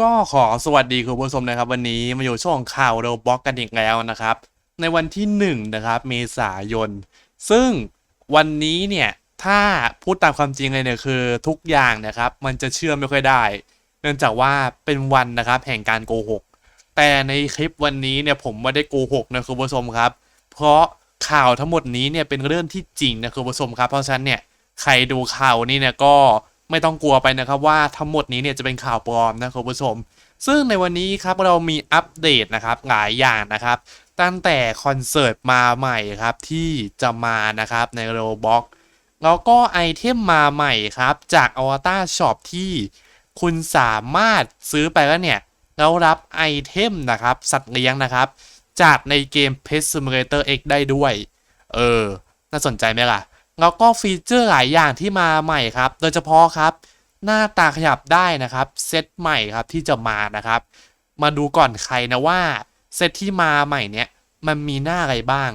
ก็ขอสวัสดีคุณผู้ชมนะครับ วันนี้มาอยู่ช่วงข่าวโรบล็อกกันอีกแล้วนะครับ ในวันที่1นะครับเมษายน ซึ่งวันนี้เนี่ยถ้าพูดตามความจริงเลยเนี่ยคือทุกอย่างนะครับ มันจะเชื่อไม่ค่อยได้ เนื่องจากว่าเป็นวันนะครับแห่งการโกหก แต่ในคลิปวันนี้เนี่ยผมไม่ได้โกหกนะคุณผู้ชมครับ เพราะข่าวทั้งหมดนี้เนี่ยเป็นเรื่องที่จริงนะคุณผู้ชมครับ เพราะฉะนั้นเนี่ยใครดูข่าวนี้เนี่ยก็ ไม่ต้องกลัวไปนะครับว่าทั้งหมดนี้เนี่ยจะเป็นข่าวปลอมนะคุณผู้ชม ซึ่งในวันนี้ครับเรามีอัปเดตนะครับหลายอย่างนะครับ ตั้งแต่คอนเสิร์ตมาใหม่ครับที่จะมานะครับในโรบ็อกแล้วก็ไอเทมมาใหม่ครับจากอวตารช็อปที่คุณสามารถซื้อไปแล้วเนี่ยแล้วรับไอเทมนะครับสัตว์เลี้ยงนะครับ จากในเกม Pet Simulator X ได้ด้วย เออ น่าสนใจไหมล่ะ แล้วก็ฟีเจอร์หลายอย่างที่มาใหม่ครับ โดยเฉพาะครับ หน้าตาขยับได้นะครับเซตใหม่ครับที่จะมานะครับ มาดูก่อนใครนะว่าเซตที่มาใหม่เนี้ยมันมีหน้าอะไรบ้าง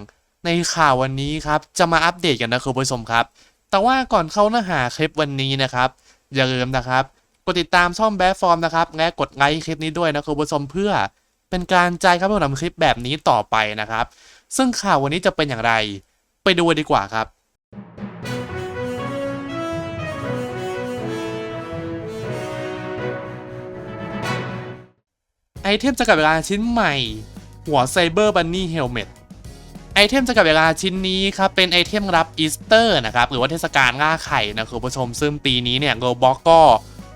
ในข่าววันนี้ครับจะมาอัปเดตกันนะคุณผู้ชมครับ แต่ว่าก่อนเข้าเนื้อหาคลิปวันนี้นะครับ อย่าลืมนะครับกดติดตามช่องแบฟฟอร์มนะครับและกดไลค์คลิปนี้ด้วยนะคุณผู้ชมเพื่อเป็นการใจครับเพื่อทำคลิปแบบนี้ต่อไปนะครับ ซึ่งข่าววันนี้จะเป็นอย่างไร ไปดูดีกว่าครับ เทมจะกับเวลาชิ้นใหม่ หัวไซเบอร์บันนี่เฮลเมตไอเทมจะกับเวลาชิ้นนี้ครับ เป็นไอเทมรับอีสเตอร์นะครับ หรือว่าเทศกาลล่าไข่นะคุณผู้ชมซึ่งปีนี้เนี่ยโรบอกก็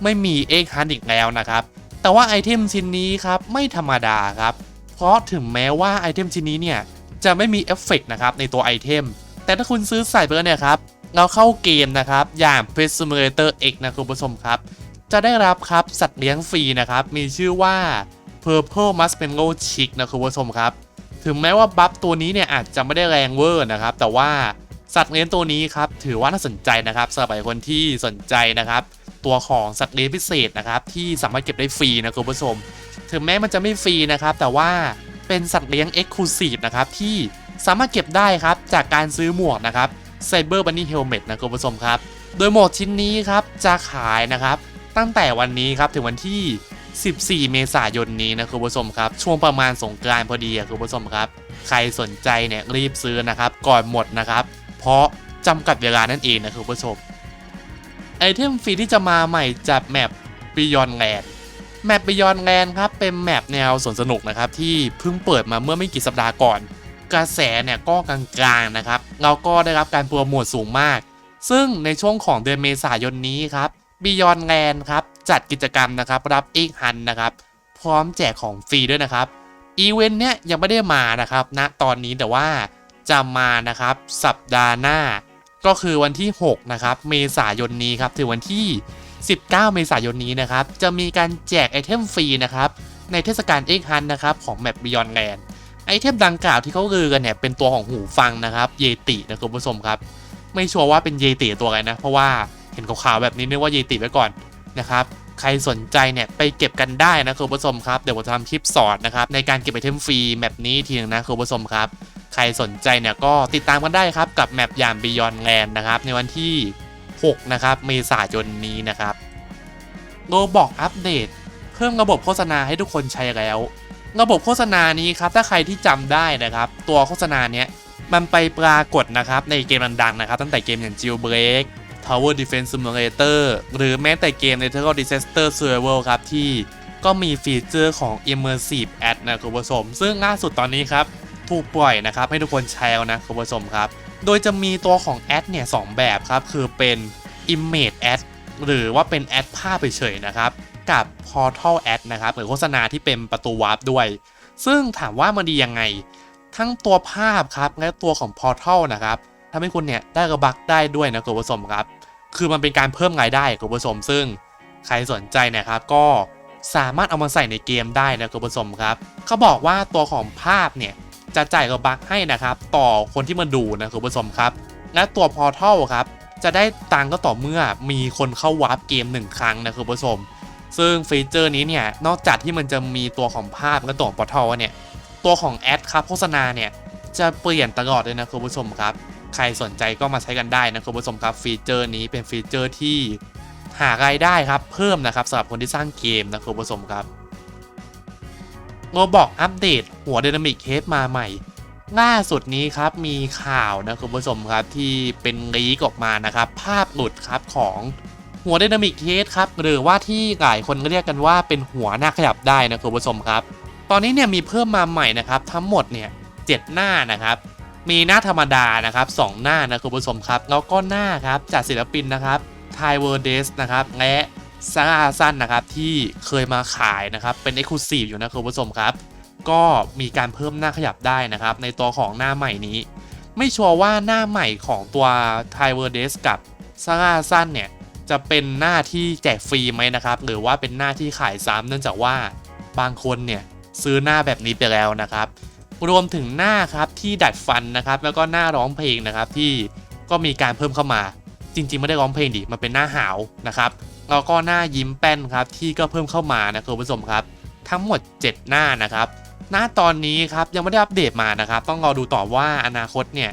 ไม่มีเอ็กฮันอีกแล้วนะครับ แต่ว่าไอเทมชิ้นนี้ครับ ไม่ธรรมดาครับ เพราะถึงแม้ว่าไอเทมชิ้นนี้เนี่ย จะไม่มีเอฟเฟกต์นะครับในตัวไอเทม แต่ถ้าคุณซื้อใส่ไปแล้วเนี่ยครับเราเข้าเกมนะครับ อย่าง p r e s i m u l a t o r X นะคุณผู้ชมครับ จะได้รับครับสัตว์เลี้ยงฟรีนะครับ มีชื่อว่า Purple m u s p e n g o Chick นะคุณผู้ชมครับ ถึงแม้ว่าบัฟตัวนี้เนี่ยอาจจะไม่ได้แรงเวอร์นะครับ แต่ว่าสัตว์เลี้ยงตัวนี้ครับถือว่าน่าสนใจนะครับสำหรับคนที่สนใจนะครับ ตัวของสัตว์เลี้ยงพิเศษนะครับที่สามารถเก็บได้ฟรีนะคุณผู้ชม ถึงแม้มันจะไม่ฟรีนะครับ แต่ว่าเป็นสัตว์เลี้ยง Exclusive นะครับที่สามารถเก็บได้ครับจากการซื้อหมวกนะครับ Cyber Bunny Helmet นะคุณผู้ชมครับ โดยหมวกชิ้นนี้ครับจะขายนะครับตั้งแต่วันนี้ครับถึงวันที่ 14 เมษายนนี้นะคุณผู้ชมครับ ช่วงประมาณสงกรานต์พอดีคุณผู้ชมครับ ใครสนใจเนี่ยรีบซื้อนะครับ ก่อนหมดนะครับ เพราะจำกัดเวลานั่นเองนะคุณผู้ชมไอเทมฟรีที่จะมาใหม่จากแมป Beyond Land แมป Beyond Land ครับเป็นแมปแนวสวนสนุกนะครับที่เพิ่งเปิดมาเมื่อไม่กี่สัปดาห์ก่อน กระแสเนี่ยก็กลางๆนะครับเราก็ได้รับการโปรโมทสูงมาก ซึ่งในช่วงของเดือนเมษายนนี้ครับ Beyond Land ครับ จัดกิจกรรมนะครับ รับอีกฮันนะครับ พร้อมแจกของฟรีด้วยนะครับอีเวนต์เนี้ยยังไม่ได้มานะครับณนะตอนนี้แต่ว่าจะมานะครับสัปดาห์หน้า ก็คือวันที่ 6 นะครับ เมษายนนี้ครับ ถึงวันที่ 19 เมษายนนี้นะครับ จะมีการแจกไอเทมฟรีนะครับ ในเทศกาลเอ็กฮันนะครับของแมป Beyond Land ไอเทมดังกล่าวที่เขาลือกันเนี่ยเป็นตัวของหูฟังนะครับ เยตินะคุณผู้ชมครับ ไม่ชัวร์ว่าเป็นเยติตัวอะไรนะ เพราะว่า เห็นข่าวๆแบบนี้นึกว่าเยติไว้ก่อนนะครับใครสนใจเนี่ยไปเก็บกันได้นะคุณผู้ชมครับ เดี๋ยวผมจะทำคลิปสอนนะครับในการเก็บไอเทมฟรีแมปนี้ทีนึงนะคุณผู้ชมครับ ใครสนใจเนี่ยก็ติดตามกันได้ครับกับแมปยาม Beyond Land นะครับในวันที่ 6 นะครับเมษายนนี้นะครับโรบอกอัปเดต เพิ่มระบบโฆษณาให้ทุกคนใช้แล้ว ระบบโฆษณานี้ครับถ้าใครที่จำได้นะครับ ตัวโฆษณาเนี้ยมันไปปรากฏนะครับในเกมดังๆนะครับ ตั้งแต่เกมอย่าง Jailbreak Tower Defense Simulator หรือแม้แต่เกม Natural Disaster Survival ครับ ที่ก็มีฟีเจอร์ของ Immersive Ad นะคุณผู้ชม ซึ่งล่าสุดตอนนี้ครับ ถูกปล่อยนะครับ ให้ทุกคนใช้แล้วนะคุณผู้ชมครับ โดยจะมีตัวของแอดเนี่ยสองแบบครับ คือเป็น Image Ad หรือว่าเป็นแอดภาพเฉยๆนะครับ กับ Portal Ad นะครับหรือโฆษณาที่เป็นประตูวาร์ปด้วย ซึ่งถามว่ามันดียังไง ทั้งตัวภาพครับและตัวของ Portal นะครับทำให้คุณเนี่ยได้กระบักได้ด้วยนะคุณผู้ชมครับ คือมันเป็นการเพิ่มรายได้คุณผู้ชมซึ่งใครสนใจนะครับก็สามารถเอามาใส่ในเกมได้นะคุณผู้ชมครับเขาบอกว่าตัวของภาพเนี่ยจะจ่ายกระบักให้นะครับต่อคนที่มาดูนะคุณผู้ชมครับ และตัวพอร์ทัลครับจะได้ตังค์ก็ต่อเมื่อมีคนเข้าวาร์ปเกมหนึ่งครั้งนะคุณผู้ชม ซึ่งฟีเจอร์นี้เนี่ยนอกจากที่มันจะมีตัวของภาพและตัวพอร์ทัลเนี่ยตัวของแอดครับโฆษณาเนี่ยจะเปลี่ยนตลอดเลยนะคุณผู้ชมครับ ใครสนใจก็มาใช้กันได้นะคุณผู้ชมครับฟีเจอร์นี้เป็นฟีเจอร์ที่หารายได้ครับเพิ่มนะครับสำหรับคนที่สร้างเกมนะคุณผู้ชมครับโรบอกอัปเดตหัว Dynamic c a s e มาใหม่ล่าสุดนี้ครับมีข่าวนะคุณผู้ชมครับที่เป็นลีกออกมานะครับ ภาพหลุดครับของหัว Dynamic c a s e ครับหรือว่าที่หลายคนเรียกกันว่าเป็นหัวหน้าขยับได้นะคุณผู้ชมครับ ตอนนี้เนี่ยมีเพิ่มมาใหม่นะครับ ทั้งหมดเนี่ยเจ็ดหน้านะครับ มีหน้าธรรมดานะครับสองหน้านะคุณผู้ชมครับ แล้วก็หน้าครับจากศิลปินนะครับไทเวอร์เดสนะครับและซาร่าซันนะครับที่เคยมาขายนะครับเป็น e x c l u s i v e อยู่นะคุณผู้ชมครับ ก็มีการเพิ่มหน้าขยับได้นะครับ ในตัวของหน้าใหม่นี้ ไม่ชัวร์ว่าหน้าใหม่ของตัวไทเวอร์เดสกับซาร่าซันเนี่ยจะเป็นหน้าที่แจกฟรีไหมนะครับ หรือว่าเป็นหน้าที่ขายซ้ำเนื่องจากว่าบางคนเนี่ยซื้อหน้าแบบนี้ไปแล้วนะครับ รวมถึงหน้าครับที่ดัดฟันนะครับ แล้วก็หน้าร้องเพลงนะครับ ที่ก็มีการเพิ่มเข้ามา จริง ๆ ไม่ได้ร้องเพลงดิมันเป็นหน้าหาวนะครับแล้วก็หน้ายิ้มแป้นครับที่ก็เพิ่มเข้ามานะคุณผู้ชมครับ ทั้งหมด 7 หน้านะครับ หน้าตอนนี้ครับยังไม่ได้อัปเดตมานะครับ ต้องรอดูต่อว่าอนาคตเนี่ย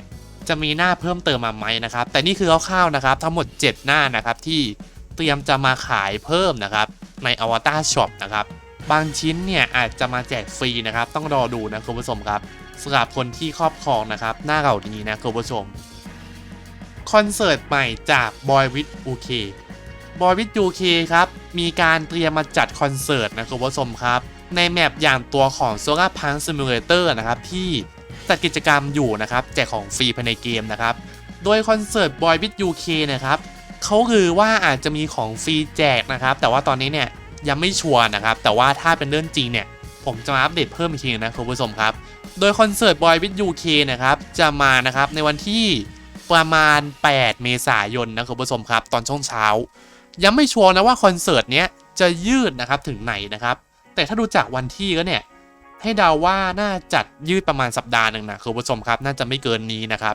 จะมีหน้าเพิ่มเติมมาไหมนะครับ แต่นี่คือคร่าวๆนะครับ ทั้งหมด 7 หน้านะครับที่เตรียมจะมาขายเพิ่มนะครับใน Avatar Shop นะครับ บางชิ้นเนี่ยอาจจะมาแจกฟรีนะครับ ต้องรอดูนะคุณผู้ชมครับสำหรับคนที่ครอบครองนะครับหน้าเหล่านี้นะคุณผู้ชมคอนเสิร์ตใหม่จาก Boy with UK Boy with UK ครับมีการเตรียมมาจัดคอนเสิร์ตนะคุณผู้ชมครับ ในแมปอย่างตัวของ Solar Punk Simulator นะครับที่จัดกิจกรรมอยู่นะครับแจกของฟรีภายในเกมนะครับโดยคอนเสิร์ต Boy with UK นะครับเขาคือว่าอาจจะมีของฟรีแจกนะครับ แต่ว่าตอนนี้เนี่ย ยังไม่ชัวร์นะครับ แต่ว่าถ้าเป็นเรื่องจริงเนี่ย ผมจะมาอัปเดตเพิ่มอีกทีนะคุณผู้ชมครับ โดยคอนเสิร์ต Boy with UK นะครับ จะมานะครับในวันที่ประมาณ 8 เมษายนนะคุณผู้ชมครับ ตอนช่วงเช้า ยังไม่ชัวร์นะว่าคอนเสิร์ตเนี้ยจะยืดนะครับถึงไหนนะครับ แต่ถ้าดูจากวันที่ก็เนี่ยให้เดาว่าน่าจัดยืดประมาณสัปดาห์หนึ่งนะคุณผู้ชมครับ น่าจะไม่เกินนี้นะครับ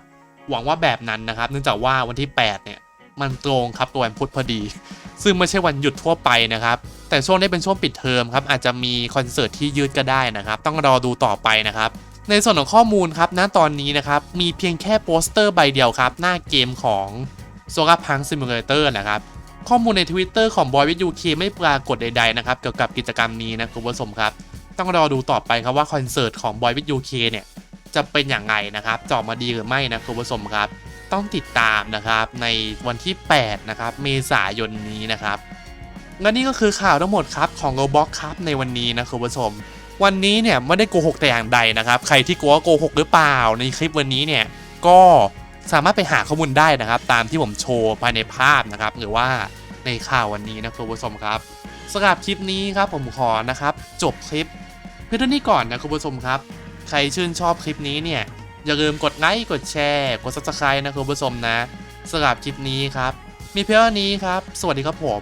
หวังว่าแบบนั้นนะครับ เนื่องจากว่าวันที่ 8 เนี่ย มันตรงครับกับวันพุธพอดี ซึ่งไม่ใช่วันหยุดทั่วไปนะครับแต่ช่วงนี้เป็นช่วงปิดเทอมครับอาจจะมีคอนเสิร์ตที่ยืดก็ได้นะครับต้องรอดูต่อไปนะครับในส่วนของข้อมูลครับณตอนนี้นะครับมีเพียงแค่โปสเตอร์ใบเดียวครับหน้าเกมของ s o l a r Punk Simulator นะครับข้อมูลใน Twitter ของ Boy with UK ไม่ปรากฏใดๆนะครับเกี่ยวกับกิจกรรมนี้นะคุณผู้ชมครับ ต้องรอดูต่อไปครับว่าคอนเสิร์ตของ Boy with UK เนี่ยจะเป็นอย่างไรนะครับจอมาดีหรือไม่นะคุณผู้ชมครับ ต้องติดตามนะครับในวันที่ 8 นะครับ เมษายนนี้นะครับและนี่ก็คือข่าวทั้งหมดครับของ Roblox ครับในวันนี้นะคุณผู้ชม วันนี้เนี่ยไม่ได้โกหกแต่อย่างใดนะครับ ใครที่กลัวโกหกหรือเปล่าในคลิปวันนี้เนี่ยก็สามารถไปหาข้อมูลได้นะครับ ตามที่ผมโชว์ภายในภาพนะครับ หรือว่าในข่าววันนี้นะคุณผู้ชมครับสำหรับคลิปนี้ครับผมขอนะครับ จบคลิปเพื่อเท่านี้ก่อนนะคุณผู้ชมครับ ใครชื่นชอบคลิปนี้เนี่ย อย่าลืมกดไลค์กดแชร์ กด subscribe นะคุณผู้ชมนะสำหรับคลิปนี้ครับ มีเพียงนี้ครับ สวัสดีครับผม